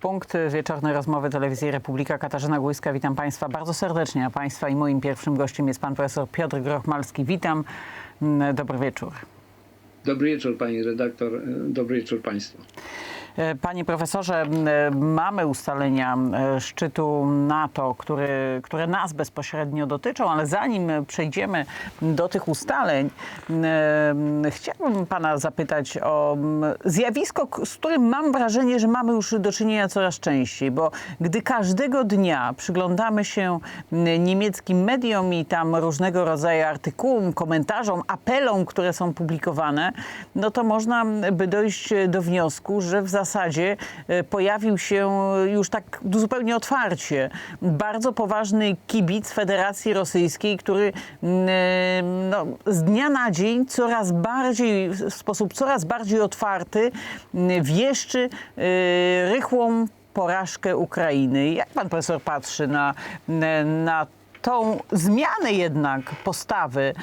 punkt wieczornej rozmowy telewizji Republika. Katarzyna Głójska, witam Państwa bardzo serdecznie. A Państwa i moim pierwszym gościem jest Pan Profesor Piotr Grochmalski. Witam. Mm, Dobry wieczór. Dobry wieczór pani redaktor, dobry wieczór państwu. E, Panie profesorze, m, mamy ustalenia e, szczytu NATO, który, które nas bezpośrednio dotyczą, ale zanim przejdziemy do tych ustaleń, chciałbym pana zapytać o zjawisko, z którym mam wrażenie, że mamy już do czynienia coraz częściej, bo gdy każdego dnia przyglądamy się niemieckim mediom i tam różnego rodzaju artykułom, komentarzom, apelom, które są publikowane, no to można by dojść do wniosku, że w zasadzie e, pojawił się już tak zupełnie otwarcie bardzo poważny kibic Federacji Rosyjskiej, który mm, e, no, z dnia na dzień coraz bardziej, w sposób coraz bardziej otwarty mm, wieszczy e, rychłą porażkę Ukrainy. Jak pan profesor patrzy na, na tą zmianę jednak postawy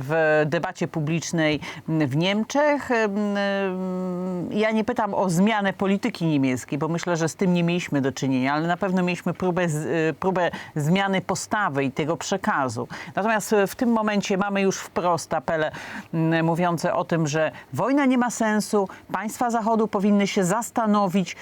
w debacie publicznej w Niemczech. Em, Ja nie pytam o zmianę polityki niemieckiej, bo myślę, że z tym nie mieliśmy do czynienia, ale na pewno mieliśmy próbę, z- próbę zmiany postawy i tego przekazu. Natomiast w tym momencie mamy już wprost apele mówiące o tym, że wojna nie ma sensu, państwa Zachodu powinny się zastanowić,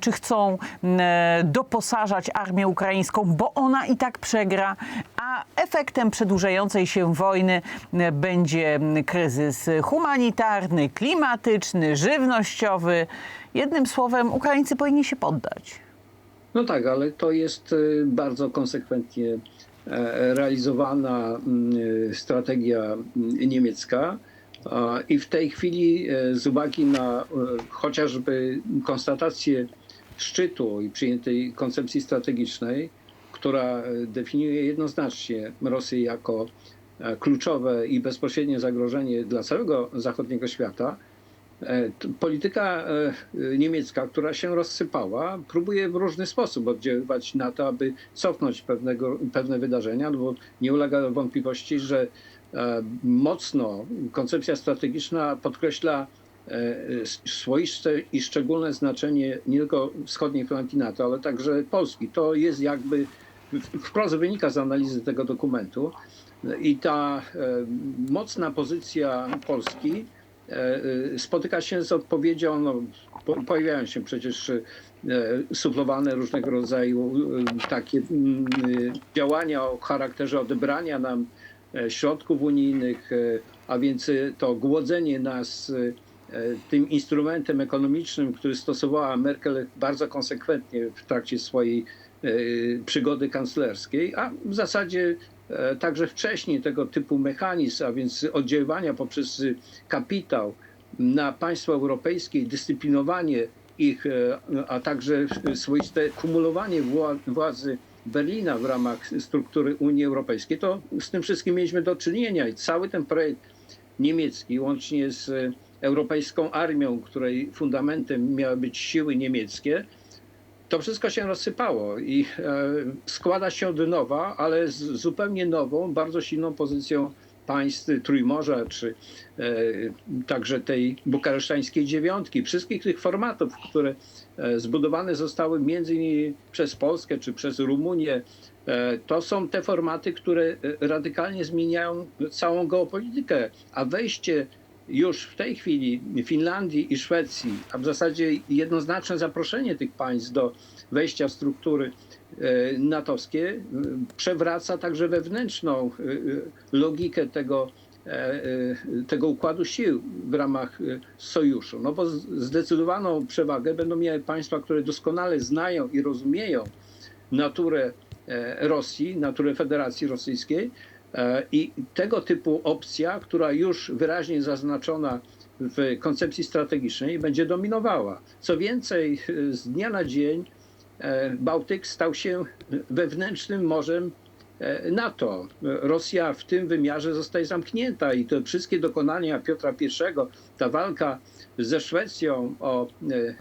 czy chcą m, doposażać armię ukraińską, bo ona i tak przegra, a efektem przedłużającej się wojny m, będzie kryzys humanitarny, klimatyczny, żywnościowy. Jednym słowem, Ukraińcy powinni się poddać. No tak, ale to jest y, bardzo konsekwentnie e, realizowana strategia niemiecka. I w tej chwili e, z uwagi na e, chociażby konstatację szczytu i przyjętej koncepcji strategicznej, która e, definiuje jednoznacznie Rosję jako e, kluczowe i bezpośrednie zagrożenie dla całego zachodniego świata, E, Polityka niemiecka, która się rozsypała, próbuje w różny sposób oddziaływać na to, aby cofnąć pewnego, pewne wydarzenia, no bo nie ulega wątpliwości, że mocno koncepcja strategiczna podkreśla swoiste i szczególne znaczenie nie tylko wschodniej flanki NATO, ale także Polski. To jest jakby wprost wynika z analizy tego dokumentu. I ta e, mocna pozycja Polski e, e, spotyka się z odpowiedzią, no, po- pojawiają się przecież e, suflowane różnego rodzaju takie mm, działania o charakterze odebrania nam środków unijnych, a więc to głodzenie nas tym instrumentem ekonomicznym, który stosowała Merkel bardzo konsekwentnie w trakcie swojej przygody kanclerskiej, a w zasadzie e, także wcześniej tego typu mechanizm, a więc oddziaływania poprzez kapitał na państwa europejskie, i dyscyplinowanie ich, e, a także swoiste kumulowanie wła- władzy Berlina w ramach struktury Unii Europejskiej, to z tym wszystkim mieliśmy do czynienia i cały ten projekt niemiecki, łącznie z e, europejską armią, której fundamentem miały być siły niemieckie, to wszystko się rozsypało i e, składa się od nowa, ale z zupełnie nową, bardzo silną pozycją państw Trójmorza, czy e, także tej bukaresztańskiej dziewiątki, wszystkich tych formatów, które e, zbudowane zostały między innymi przez Polskę czy przez Rumunię. To są te formaty, które radykalnie zmieniają całą geopolitykę, a wejście już w tej chwili Finlandii i Szwecji, a w zasadzie jednoznaczne zaproszenie tych państw do wejścia w struktury e, natowskie e, przewraca także wewnętrzną e, logikę tego, tego układu sił w ramach sojuszu. No bo zdecydowaną przewagę będą miały państwa, które doskonale znają i rozumieją naturę Rosji, naturę Federacji Rosyjskiej i tego typu opcja, która już wyraźnie zaznaczona w koncepcji strategicznej będzie dominowała. Co więcej, z dnia na dzień e, Bałtyk stał się wewnętrznym morzem e, NATO. Rosja w tym wymiarze zostaje zamknięta i te wszystkie dokonania Piotra I, ta walka ze Szwecją o e,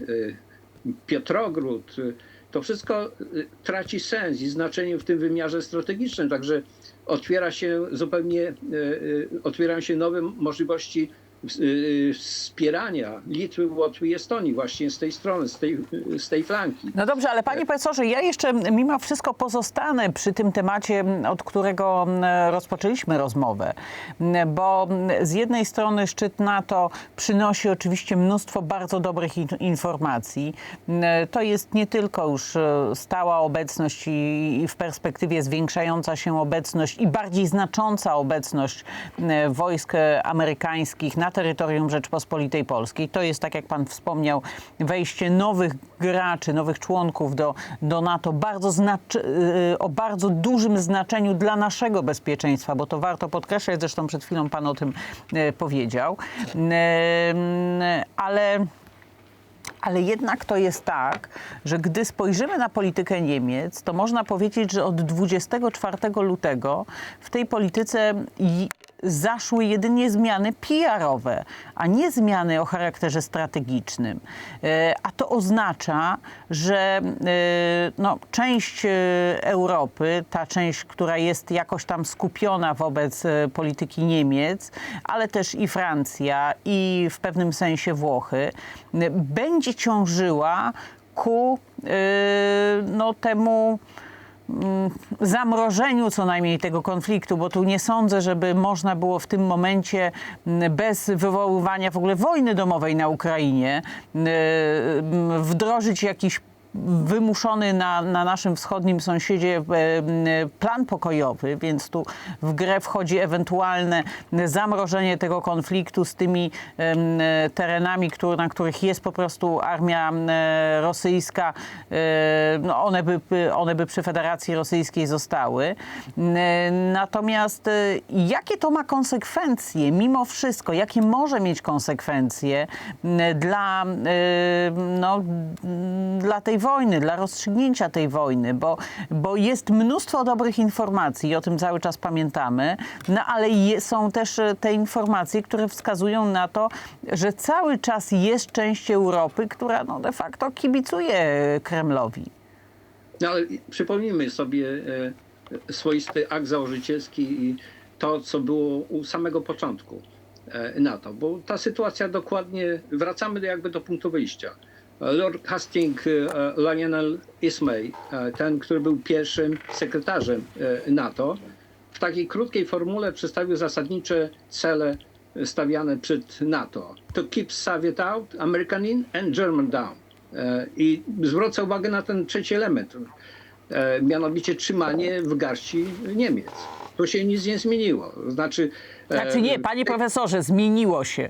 Piotrogród, e, to wszystko traci sens i znaczenie w tym wymiarze strategicznym. Także otwiera się zupełnie, e, e, otwierają się nowe możliwości wspierania Litwy, Łotwy i Estonii właśnie z tej strony, z tej, z tej flanki. No dobrze, ale panie profesorze, ja jeszcze mimo wszystko pozostanę przy tym temacie, od którego mm, rozpoczęliśmy rozmowę, Mm, bo mm, z jednej strony szczyt NATO przynosi oczywiście mnóstwo bardzo dobrych in- informacji. To jest nie tylko już e, stała obecność i w perspektywie zwiększająca się obecność i bardziej znacząca obecność wojsk e, amerykańskich na terytorium Rzeczpospolitej Polskiej. To jest, tak jak pan wspomniał, wejście nowych graczy, nowych członków do, do NATO bardzo znaczy, y, o bardzo dużym znaczeniu dla naszego bezpieczeństwa, bo to warto podkreślać, zresztą przed chwilą pan o tym e, powiedział. Em, Ale ale jednak to jest tak, że gdy spojrzymy na politykę Niemiec, to można powiedzieć, że od 24 lutego w tej polityce zaszły jedynie zmiany PR-owe, a nie zmiany o charakterze strategicznym. E, A to oznacza, że e, no, część e, Europy, ta część, która jest jakoś tam skupiona wobec polityki Niemiec, ale też i Francja, i w pewnym sensie Włochy, będzie ciążyła ku no, temu zamrożeniu co najmniej tego konfliktu, bo tu nie sądzę, żeby można było w tym momencie mm, bez wywoływania w ogóle wojny domowej na Ukrainie mm, wdrożyć jakiś wymuszony na, na naszym wschodnim sąsiedzie e, plan pokojowy, więc tu w grę wchodzi ewentualne zamrożenie tego konfliktu z tymi terenami, które, na których jest po prostu armia rosyjska. E, No one, by, one by przy Federacji Rosyjskiej zostały. N- Natomiast e, jakie to ma konsekwencje mimo wszystko? Jakie może mieć konsekwencje dla, e, no, dla tej wojny, dla rozstrzygnięcia tej wojny? Bo, bo jest mnóstwo dobrych informacji i o tym cały czas pamiętamy, no ale je, są też e, te informacje, które wskazują na to, że cały czas jest część Europy, która no, de facto kibicuje Kremlowi. No ale przypomnijmy sobie e, swoisty akt założycielski i to, co było u samego początku e, NATO, bo ta sytuacja dokładnie, wracamy jakby do punktu wyjścia. Lord Hastings e, Lionel Ismay, e, ten, który był pierwszym sekretarzem e, NATO, w takiej krótkiej formule przedstawił zasadnicze cele stawiane przed NATO. To keep Soviet out, American in and German down. I zwrócę uwagę na ten trzeci element, mianowicie trzymanie w garści Niemiec. To się nic nie zmieniło. Znaczy, Znaczy nie, panie profesorze, zmieniło się.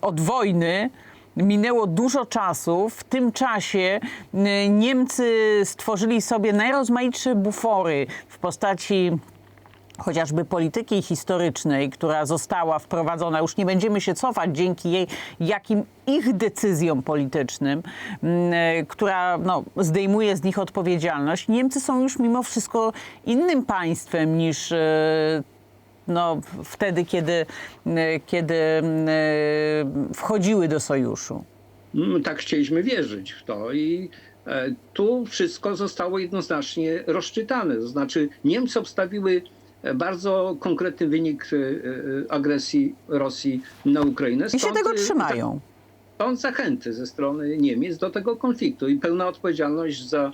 Od wojny minęło dużo czasu. W tym czasie y, Niemcy stworzyli sobie najrozmaitsze bufory w postaci chociażby polityki historycznej, która została wprowadzona, już nie będziemy się cofać dzięki jej, jakim ich decyzjom politycznym, mm, e, która no, zdejmuje z nich odpowiedzialność. Niemcy są już mimo wszystko innym państwem niż e, no, wtedy, kiedy, e, kiedy e, wchodziły do sojuszu. Mm, Tak chcieliśmy wierzyć w to i e, tu wszystko zostało jednoznacznie rozczytane. To znaczy Niemcy obstawiły bardzo konkretny wynik agresji Rosji na Ukrainę. I się Stąd, tego trzymają. Stąd zachęty ze strony Niemiec do tego konfliktu i pełna odpowiedzialność za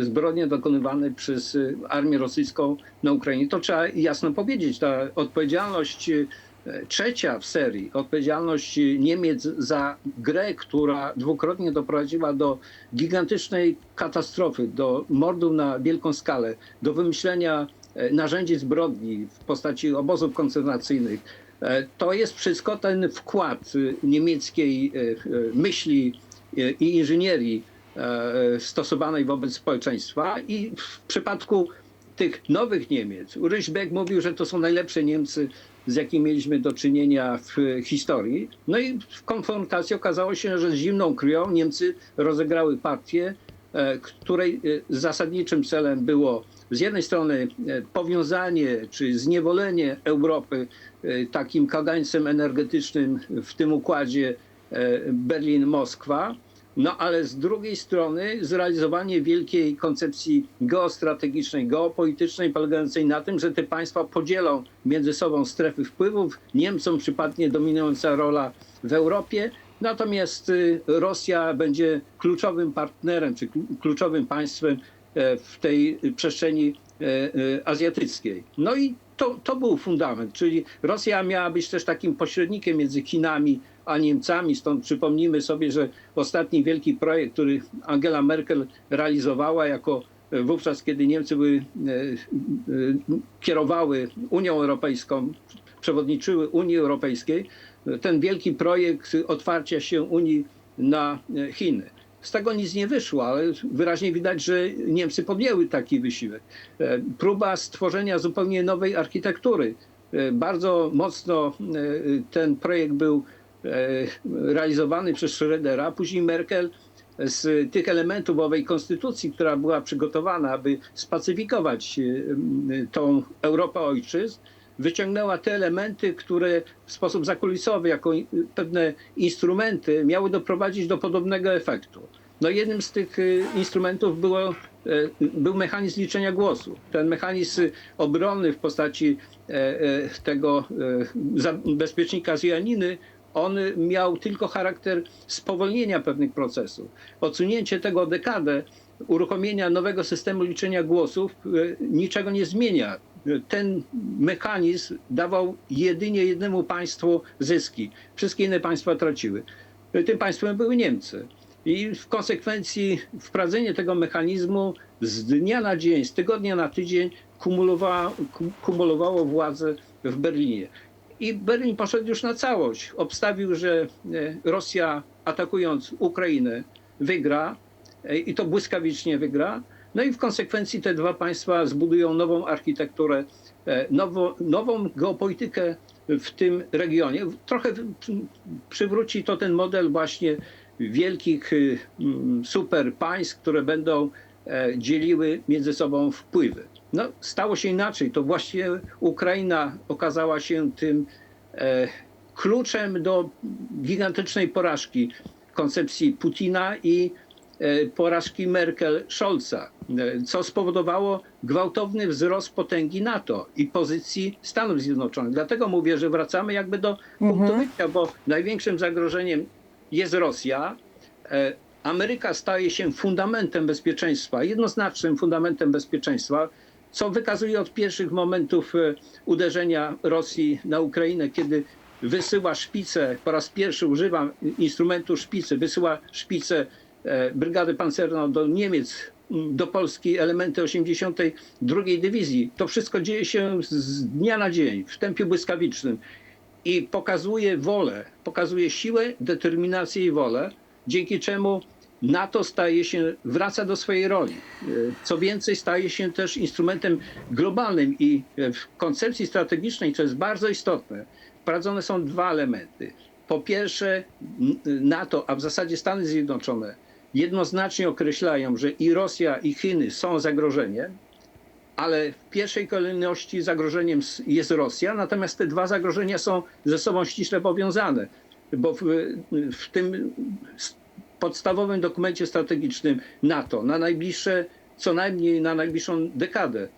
zbrodnie dokonywane przez e, armię rosyjską na Ukrainie. To trzeba jasno powiedzieć. Ta odpowiedzialność e, trzecia w serii, odpowiedzialność Niemiec za grę, która dwukrotnie doprowadziła do gigantycznej katastrofy, do mordów na wielką skalę, do wymyślenia e, narzędzi zbrodni w postaci obozów koncentracyjnych, E, To jest wszystko ten wkład niemieckiej e, e, myśli e, i inżynierii e, stosowanej wobec społeczeństwa i w przypadku tych nowych Niemiec, Ulrich Beck mówił, że to są najlepsze Niemcy, z jakimi mieliśmy do czynienia w e, historii. No i w konfrontacji okazało się, że z zimną krwią Niemcy rozegrały partię, e, której e, zasadniczym celem było z jednej strony e, powiązanie czy zniewolenie Europy e, takim kagańcem energetycznym w tym układzie e, Berlin-Moskwa, No ale z drugiej strony zrealizowanie wielkiej koncepcji geostrategicznej, geopolitycznej, polegającej na tym, że te państwa podzielą między sobą strefy wpływów. Niemcom przypadnie dominująca rola w Europie, natomiast y, Rosja będzie kluczowym partnerem czy klu- kluczowym państwem e, w tej przestrzeni e, e, azjatyckiej. No i to, to był fundament, czyli Rosja miała być też takim pośrednikiem między Chinami a Niemcami. Stąd przypomnijmy sobie, że ostatni wielki projekt, który Angela Merkel realizowała jako e, wówczas, kiedy Niemcy były, e, e, kierowały Unią Europejską, przewodniczyły Unii Europejskiej, ten wielki projekt otwarcia się Unii na Chiny. Z tego nic nie wyszło, ale wyraźnie widać, że Niemcy podjęły taki wysiłek. Próba stworzenia zupełnie nowej architektury. Bardzo mocno ten projekt był realizowany przez Schrödera, później Merkel z tych elementów owej konstytucji, która była przygotowana, aby spacyfikować e, tą Europę ojczyzn, wyciągnęła te elementy, które w sposób zakulisowy, jako pewne instrumenty, miały doprowadzić do podobnego efektu. No jednym z tych y, instrumentów było, e, był mechanizm liczenia głosu. Ten mechanizm obronny w postaci e, e, tego e, zabezpiecznika z Janiny, on miał tylko charakter spowolnienia pewnych procesów. Odsunięcie tego o dekadę, uruchomienia nowego systemu liczenia głosów e, niczego nie zmienia. Ten mechanizm dawał jedynie jednemu państwu zyski. Wszystkie inne państwa traciły. Tym państwem były Niemcy. I w konsekwencji wprowadzenie tego mechanizmu z dnia na dzień, z tygodnia na tydzień kumulowało, kumulowało władzę w Berlinie. I Berlin poszedł już na całość. Obstawił, że e, Rosja atakując Ukrainę wygra e, i to błyskawicznie wygra. No i w konsekwencji te dwa państwa zbudują nową architekturę, e, nowo, nową geopolitykę w tym regionie. Trochę przywróci to ten model właśnie wielkich mm, super państw, które będą dzieliły między sobą wpływy. No, stało się inaczej. To właśnie Ukraina okazała się tym e, kluczem do gigantycznej porażki koncepcji Putina i e, porażki Merkel-Scholza, e, co spowodowało gwałtowny wzrost potęgi NATO i pozycji Stanów Zjednoczonych. Dlatego mówię, że wracamy jakby do punktu wyjścia, bo największym zagrożeniem jest Rosja. E, Ameryka staje się fundamentem bezpieczeństwa, jednoznacznym fundamentem bezpieczeństwa, co wykazuje od pierwszych momentów e, uderzenia Rosji na Ukrainę, kiedy wysyła szpice, po raz pierwszy używa instrumentu szpicy, wysyła szpice e, Brygady Pancerną do Niemiec, do Polski elementy 82 Dywizji. To wszystko dzieje się z dnia na dzień, w tempie błyskawicznym i pokazuje wolę, pokazuje siłę, determinację i wolę, dzięki czemu NATO staje się, wraca do swojej roli. E, Co więcej, staje się też instrumentem globalnym i e, w koncepcji strategicznej, co jest bardzo istotne, wprowadzone są dwa elementy. Po pierwsze, NATO, a w zasadzie Stany Zjednoczone, jednoznacznie określają, że i Rosja, i Chiny są zagrożeniem, ale w pierwszej kolejności zagrożeniem jest Rosja, natomiast te dwa zagrożenia są ze sobą ściśle powiązane, bo w, w tym podstawowym dokumencie strategicznym NATO na najbliższe, co najmniej na najbliższą dekadę,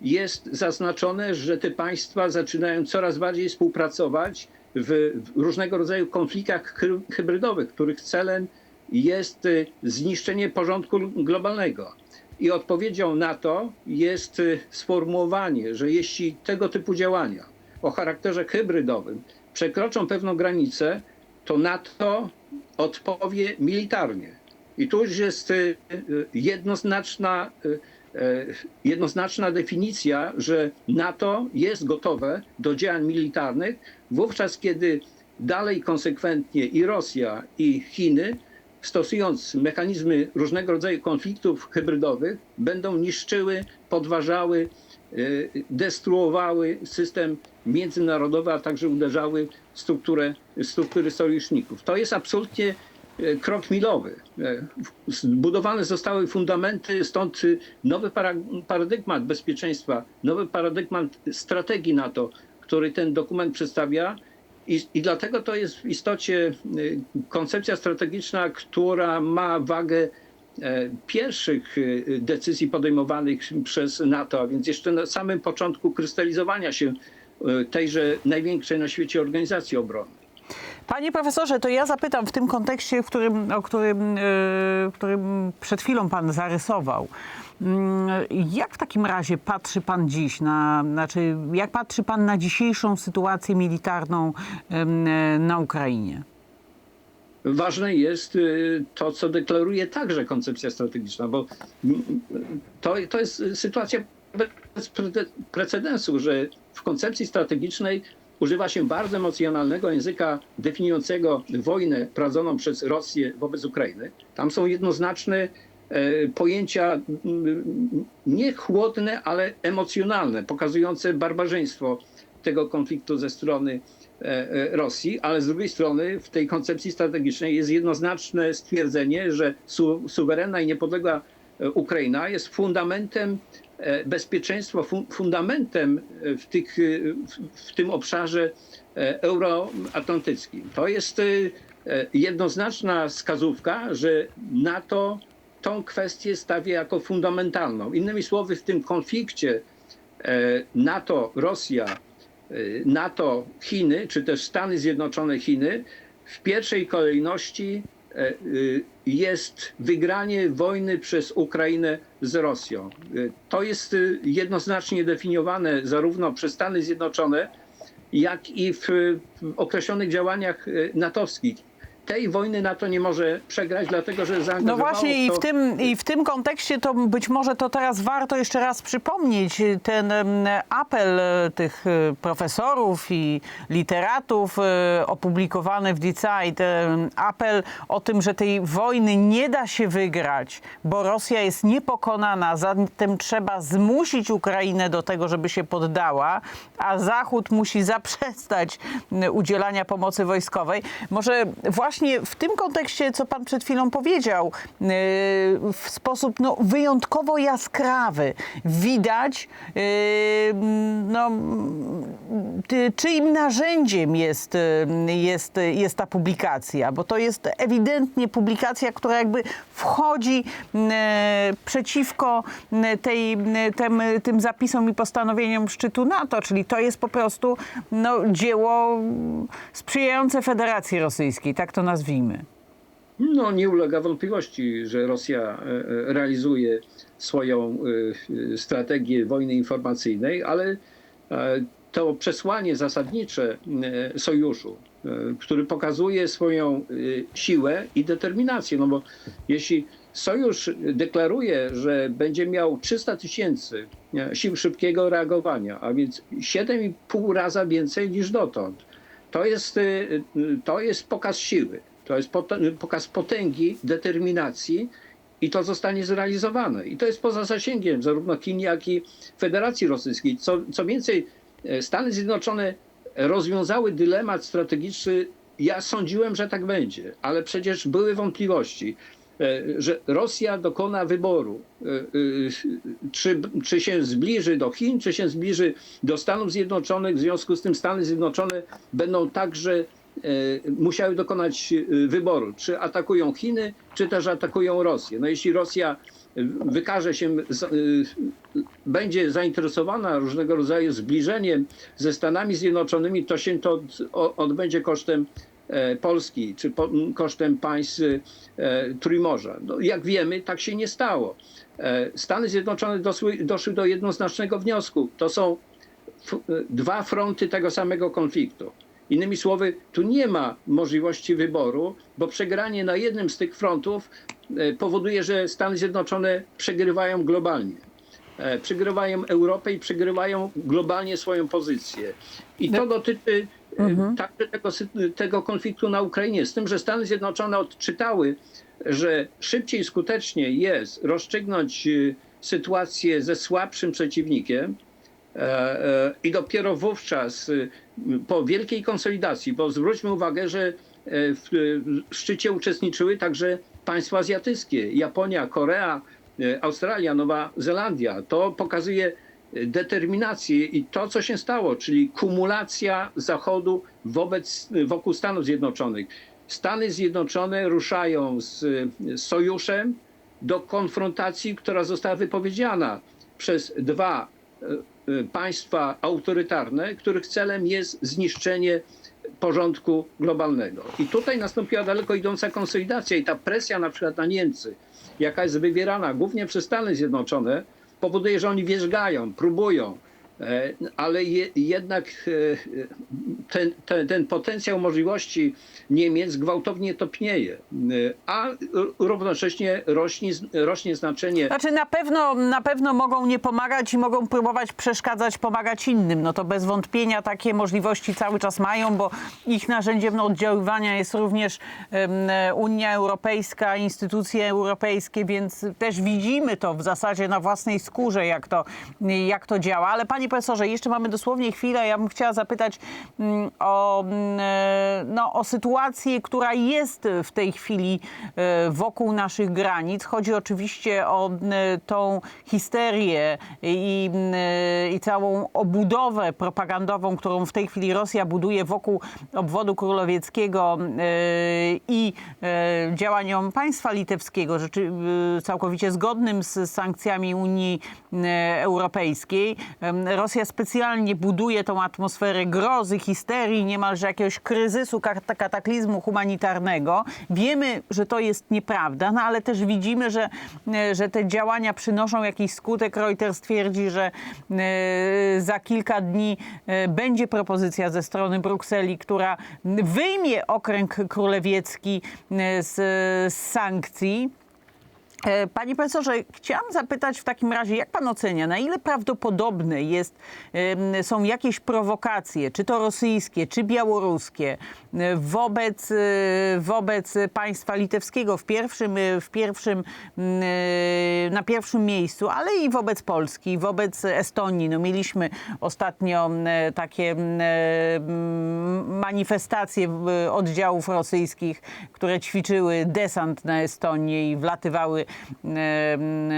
jest zaznaczone, że te państwa zaczynają coraz bardziej współpracować w, różnego rodzaju konfliktach hy- hybrydowych, których celem jest y, zniszczenie porządku globalnego. I odpowiedzią na to jest y, sformułowanie, że jeśli tego typu działania o charakterze hybrydowym przekroczą pewną granicę, to NATO odpowie militarnie. I tu już jest y, y, jednoznaczna, y, jednoznaczna definicja, że NATO jest gotowe do działań militarnych, wówczas kiedy dalej konsekwentnie i Rosja, i Chiny stosując mechanizmy różnego rodzaju konfliktów hybrydowych, będą niszczyły, podważały, destruowały system międzynarodowy, a także uderzały w strukturę, struktury sojuszników. To jest absolutnie y, krok milowy. Y, Zbudowane zostały fundamenty, stąd y, nowy para- paradygmat bezpieczeństwa, nowy paradygmat strategii NATO, który ten dokument przedstawia, I, I dlatego to jest w istocie y, koncepcja strategiczna, która ma wagę pierwszych y, decyzji podejmowanych przez NATO, a więc jeszcze na samym początku krystalizowania się y, tejże największej na świecie organizacji obronnej. Panie profesorze, to ja zapytam w tym kontekście, w którym, o którym, yy, którym przed chwilą pan zarysował. Mm, Jak w takim razie patrzy pan dziś na, znaczy jak patrzy pan na dzisiejszą sytuację militarną e, na Ukrainie? Ważne jest y, to, co deklaruje także koncepcja strategiczna, bo to, to jest sytuacja bez prece- precedensu, że w koncepcji strategicznej używa się bardzo emocjonalnego języka definiującego wojnę prowadzoną przez Rosję wobec Ukrainy. Tam są jednoznaczne e, pojęcia nie chłodne, ale emocjonalne, pokazujące barbarzyństwo tego konfliktu ze strony Rosji, ale z drugiej strony w tej koncepcji strategicznej jest jednoznaczne stwierdzenie, że su, suwerenna i niepodległa e, Ukraina jest fundamentem e, bezpieczeństwa, fu, fundamentem e, w, tych, e, w, w tym obszarze e, euroatlantyckim. To jest e, e, jednoznaczna wskazówka, że NATO tą kwestię stawia jako fundamentalną. Innymi słowy, w tym konflikcie e, NATO-Rosja, e, NATO-Chiny, czy też Stany Zjednoczone Chiny, w pierwszej kolejności e, e, jest wygranie wojny przez Ukrainę z Rosją. E, To jest jednoznacznie definiowane zarówno przez Stany Zjednoczone, jak i w, określonych działaniach natowskich. Tej wojny NATO nie może przegrać, dlatego że No zaangażowało właśnie i to w, tym, i w tym kontekście to być może to teraz warto jeszcze raz przypomnieć ten apel e, tych e, profesorów i literatów e, opublikowany w Die Zeit, apel o tym, że tej wojny nie da się wygrać, bo Rosja jest niepokonana, zatem trzeba zmusić Ukrainę do tego, żeby się poddała, a Zachód musi zaprzestać udzielania pomocy wojskowej. Może właśnie w tym kontekście, co pan przed chwilą powiedział, yy, w sposób no, wyjątkowo jaskrawy. Widać, yy, no, czyim narzędziem jest, yy, jest, jest ta publikacja, bo to jest ewidentnie publikacja, która jakby wchodzi przeciwko tej, tym, tym zapisom i postanowieniom szczytu NATO, czyli to jest po prostu no, dzieło sprzyjające Federacji Rosyjskiej, tak to nazwijmy. No, nie ulega wątpliwości, że Rosja e, e, realizuje swoją e, strategię wojny informacyjnej, ale to przesłanie zasadnicze sojuszu, który pokazuje swoją siłę i determinację, no bo jeśli sojusz deklaruje, że będzie miał 300 tysięcy sił szybkiego reagowania, a więc 7,5 raza więcej niż dotąd, to jest, y, y, to jest pokaz siły, to jest pot- pokaz potęgi, determinacji i to zostanie zrealizowane. I to jest poza zasięgiem zarówno Chin, jak i Federacji Rosyjskiej. Co, co więcej, e, Stany Zjednoczone rozwiązały dylemat strategiczny. Ja sądziłem, że tak będzie, ale przecież były wątpliwości, że Rosja dokona wyboru, e, e, czy, czy się zbliży do Chin, czy się zbliży do Stanów Zjednoczonych. W związku z tym Stany Zjednoczone będą także e, musiały dokonać e, wyboru, czy atakują Chiny, czy też atakują Rosję. No jeśli Rosja e, wykaże się, e, będzie zainteresowana różnego rodzaju zbliżeniem ze Stanami Zjednoczonymi, to się to odbędzie kosztem e, Polski, czy po, kosztem państw e, Trójmorza. No, jak wiemy, tak się nie stało. E, Stany Zjednoczone dosły, doszły do jednoznacznego wniosku. To są dwa fronty tego samego konfliktu. Innymi słowy, tu nie ma możliwości wyboru, bo przegranie na jednym z tych frontów e, powoduje, że Stany Zjednoczone przegrywają globalnie. E, Przegrywają Europę i przegrywają globalnie swoją pozycję. I to dotyczy e, także tego, tego konfliktu na Ukrainie. Z tym, że Stany Zjednoczone odczytały, że szybciej, skuteczniej jest rozstrzygnąć e, sytuację ze słabszym przeciwnikiem, E, e, I dopiero wówczas, y, po wielkiej konsolidacji, bo zwróćmy uwagę, że e, w szczycie uczestniczyły także państwa azjatyckie Japonia, Korea, Australia, Nowa Zelandia. To pokazuje determinacji i to, co się stało, czyli kumulacja Zachodu wobec, wokół Stanów Zjednoczonych. Stany Zjednoczone ruszają z z sojuszem do konfrontacji, która została wypowiedziana przez dwa e, e, państwa autorytarne, których celem jest zniszczenie porządku globalnego. I tutaj nastąpiła daleko idąca konsolidacja i ta presja na przykład na Niemcy, jaka jest wywierana głównie przez Stany Zjednoczone, powoduje, że oni wierzgają, próbują, ale je, jednak e, ten, ten, ten potencjał możliwości Niemiec gwałtownie topnieje, e, a równocześnie rośnie, rośnie znaczenie Znaczy na pewno, na pewno mogą nie pomagać i mogą próbować przeszkadzać, pomagać innym. No to bez wątpienia takie możliwości cały czas mają, bo ich narzędziem oddziaływania jest również Unia Europejska, instytucje europejskie, więc też widzimy to w zasadzie na własnej skórze, jak to, jak to działa. Ale panie profesorze, jeszcze mamy dosłownie chwilę. Ja bym chciała zapytać mm, o, mm, e, no, o sytuację, która jest w tej chwili e, wokół naszych granic. Chodzi oczywiście o e, tą histerię i, e, i całą obudowę propagandową, którą w tej chwili Rosja buduje wokół obwodu królowieckiego i działaniom państwa litewskiego, rzeczy, całkowicie zgodnym z sankcjami Unii Europejskiej. Rosja specjalnie buduje tą atmosferę grozy, histerii, niemalże jakiegoś kryzysu, kat- kataklizmu humanitarnego. Wiemy, że to jest nieprawda, no ale też widzimy, że, e, że te działania przynoszą jakiś skutek. Reuters twierdzi, że e, za kilka dni e, będzie propozycja ze strony Brukseli, która wyjmie okręg królewiecki z, z sankcji. E, Panie profesorze, chciałam zapytać w takim razie, jak pan ocenia, na ile prawdopodobne jest, są jakieś prowokacje, czy to rosyjskie, czy białoruskie, e, wobec, e, wobec państwa litewskiego w pierwszym, w pierwszym, na pierwszym miejscu, ale i wobec Polski, wobec Estonii. No, mieliśmy ostatnio takie manifestacje oddziałów rosyjskich, które ćwiczyły desant na Estonię i wlatywały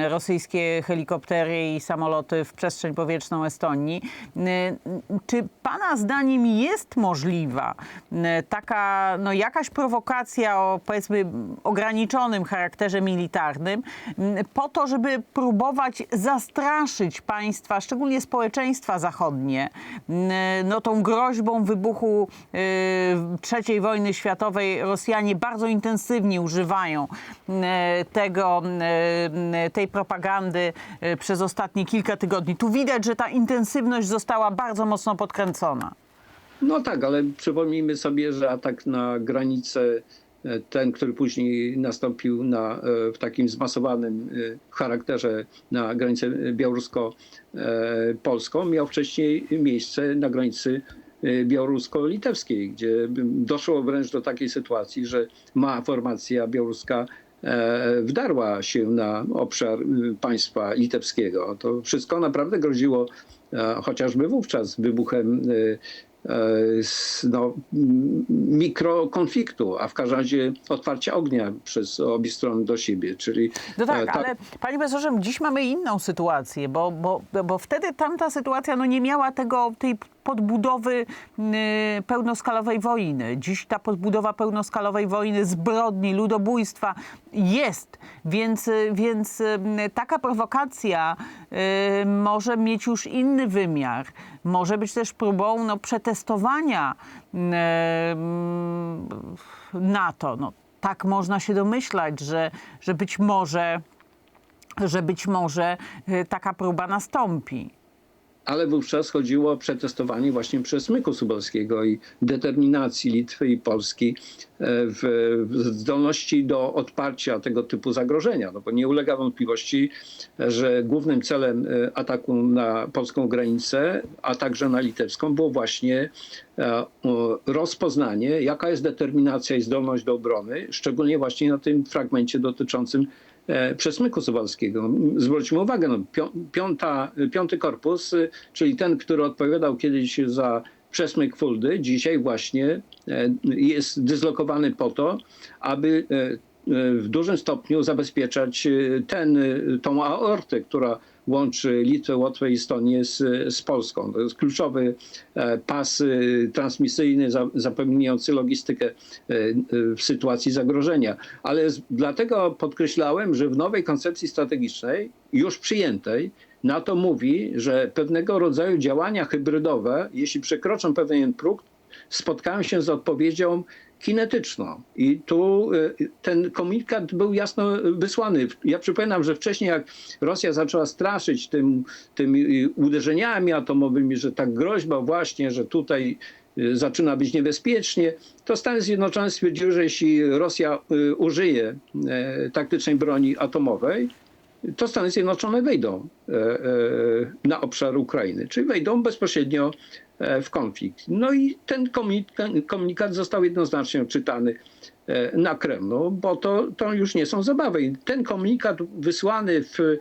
rosyjskie helikoptery i samoloty w przestrzeń powietrzną Estonii. E, Czy Pana zdaniem jest możliwa e, taka, no jakaś prowokacja o powiedzmy ograniczonym charakterze militarnym po to, żeby próbować zastraszyć państwa, szczególnie społeczeństwa zachodnie, no tą groźbą wybuchu e, III wojny światowej Rosjanie bardzo intensywnie używają e, tego, e, tej propagandy e, przez ostatnie kilka tygodni. Tu widać, że ta intensywność została bardzo mocno podkręcona. No tak, ale przypomnijmy sobie, że atak na granicę, ten, który później nastąpił na, w takim zmasowanym charakterze na granicę białorusko-polską, miał wcześniej miejsce na granicy białorusko-litewskiej, gdzie doszło wręcz do takiej sytuacji, że mała formacja białoruska wdarła się na obszar e, państwa litewskiego. To wszystko naprawdę groziło e, chociażby wówczas wybuchem e, e, no, mikrokonfliktu, a w każdym razie otwarcia ognia przez obie strony do siebie. Czyli No tak, e, ta- ale panie profesorze, dziś mamy inną sytuację, bo, bo, bo wtedy tamta sytuacja no, nie miała tego, tej podbudowy y, pełnoskalowej wojny. Dziś ta podbudowa pełnoskalowej wojny, zbrodni, ludobójstwa jest, więc, więc y, taka prowokacja y, może mieć już inny wymiar. Może być też próbą no, przetestowania mm, NATO. No, tak można się domyślać, że, że być może, że być może taka próba nastąpi. Ale wówczas chodziło o przetestowanie właśnie przesmyku subalskiego i determinacji Litwy i Polski e, w, zdolności do odparcia tego typu zagrożenia. No bo nie ulega wątpliwości, że głównym celem e, ataku na polską granicę, a także na litewską było właśnie e, rozpoznanie, jaka jest determinacja i zdolność do obrony, szczególnie właśnie na tym fragmencie dotyczącym przesmyku suwalskiego. Zwróćmy uwagę, no, pią- piąta, piąty korpus, y, czyli ten, który odpowiadał kiedyś za przesmyk Fuldy, dzisiaj właśnie e, jest dyslokowany po to, aby e, e, w dużym stopniu zabezpieczać e, ten, e, tą aortę, która łączy Litwę, Łotwę i Estonię z, z Polską. To jest kluczowy e, pas e, transmisyjny za- zapewniający logistykę e, w sytuacji zagrożenia. Ale z, dlatego podkreślałem, że w nowej koncepcji strategicznej, już przyjętej, NATO mówi, że pewnego rodzaju działania hybrydowe, jeśli przekroczą pewien próg, spotkają się z odpowiedzią kinetyczną. I tu y, ten komunikat był jasno wysłany. Ja przypominam, że wcześniej jak Rosja zaczęła straszyć tym, tymi uderzeniami atomowymi, że tak groźba właśnie, że tutaj y, zaczyna być niebezpiecznie, to Stany Zjednoczone stwierdziły, że jeśli Rosja y, użyje e, taktycznej broni atomowej, to Stany Zjednoczone wejdą e, e, na obszar Ukrainy, czyli wejdą bezpośrednio w konflikt. No i ten komunikat, został jednoznacznie odczytany e, na Kremlu, bo to, to już nie są zabawy. I ten komunikat wysłany w, e,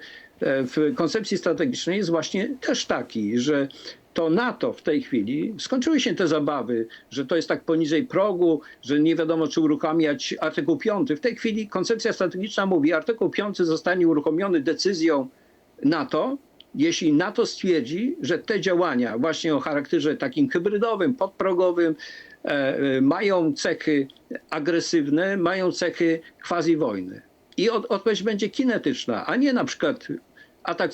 w koncepcji strategicznej jest właśnie też taki, że to NATO w tej chwili, skończyły się te zabawy, że to jest tak poniżej progu, że nie wiadomo czy uruchamiać artykuł 5. W tej chwili koncepcja strategiczna mówi, artykuł 5 zostanie uruchomiony decyzją NATO, jeśli NATO stwierdzi, że te działania właśnie o charakterze takim hybrydowym, podprogowym e, e, mają cechy agresywne, mają cechy quasi wojny. I od, odpowiedź będzie kinetyczna, a nie na przykład atak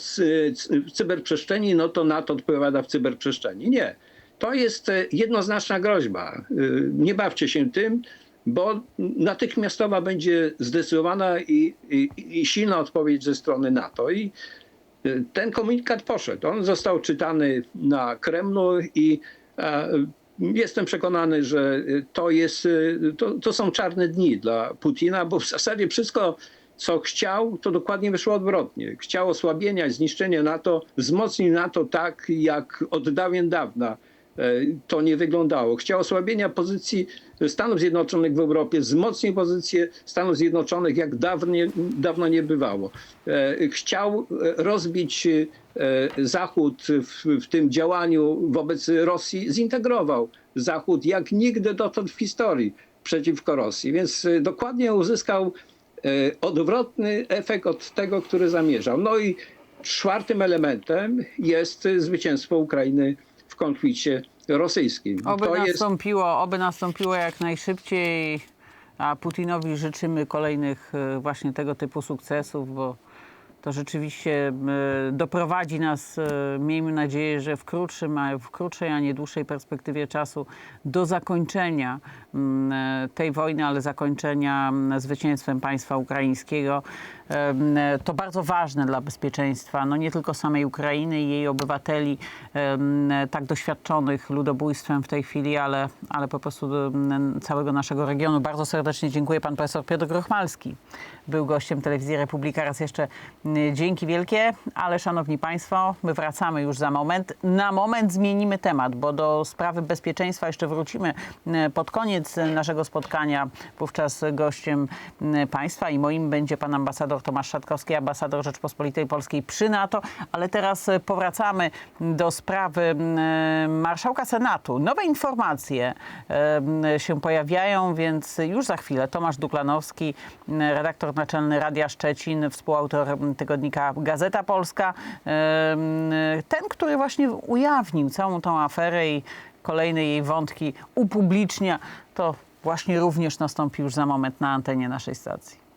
w cyberprzestrzeni, no to NATO odpowiada w cyberprzestrzeni. Nie. To jest e, jednoznaczna groźba. Y, Nie bawcie się tym, bo natychmiastowa będzie zdecydowana i, i, i silna odpowiedź ze strony NATO. I ten komunikat poszedł. On został czytany na Kremlu i e, jestem przekonany, że to, jest, y, to, to są czarne dni dla Putina, bo w zasadzie wszystko, co chciał, to dokładnie wyszło odwrotnie. Chciał osłabienia, zniszczenia NATO, wzmocnić NATO tak, jak od dawien dawna e, to nie wyglądało. Chciał osłabienia pozycji Stanów Zjednoczonych w Europie, wzmocnić pozycję Stanów Zjednoczonych, jak dawnie, dawno nie bywało. E, Chciał e, rozbić e, Zachód w, w tym działaniu wobec Rosji, zintegrował Zachód jak nigdy dotąd w historii przeciwko Rosji. Więc e, dokładnie uzyskał e, odwrotny efekt od tego, który zamierzał. No i czwartym elementem jest e, zwycięstwo Ukrainy konflikcie rosyjskim. Oby to jest nastąpiło, oby nastąpiło jak najszybciej, a Putinowi życzymy kolejnych e, właśnie tego typu sukcesów, bo to rzeczywiście doprowadzi nas, e, miejmy nadzieję, że w, krótszym, w krótszej, a nie dłuższej perspektywie czasu do zakończenia tej wojny, ale zakończenia zwycięstwem państwa ukraińskiego. To bardzo ważne dla bezpieczeństwa, no nie tylko samej Ukrainy i jej obywateli, tak doświadczonych ludobójstwem w tej chwili, ale, ale po prostu całego naszego regionu. Bardzo serdecznie dziękuję. Pan profesor Piotr Grochmalski był gościem Telewizji Republika. Raz jeszcze dzięki wielkie, ale szanowni państwo, my wracamy już za moment. Na moment zmienimy temat, bo do sprawy bezpieczeństwa jeszcze wrócimy m, pod koniec naszego spotkania. Wówczas gościem m, państwa i moim będzie pan ambasador Tomasz Szatkowski, ambasador Rzeczpospolitej Polskiej przy NATO. Ale teraz e, powracamy do sprawy e, marszałka Senatu. Nowe informacje e, się pojawiają, więc już za chwilę Tomasz Duklanowski, redaktor naczelny Radia Szczecin, współautor m, tygodnika Gazeta Polska, ten, który właśnie ujawnił całą tą aferę i kolejne jej wątki upublicznia, to właśnie również nastąpi już za moment na antenie naszej stacji.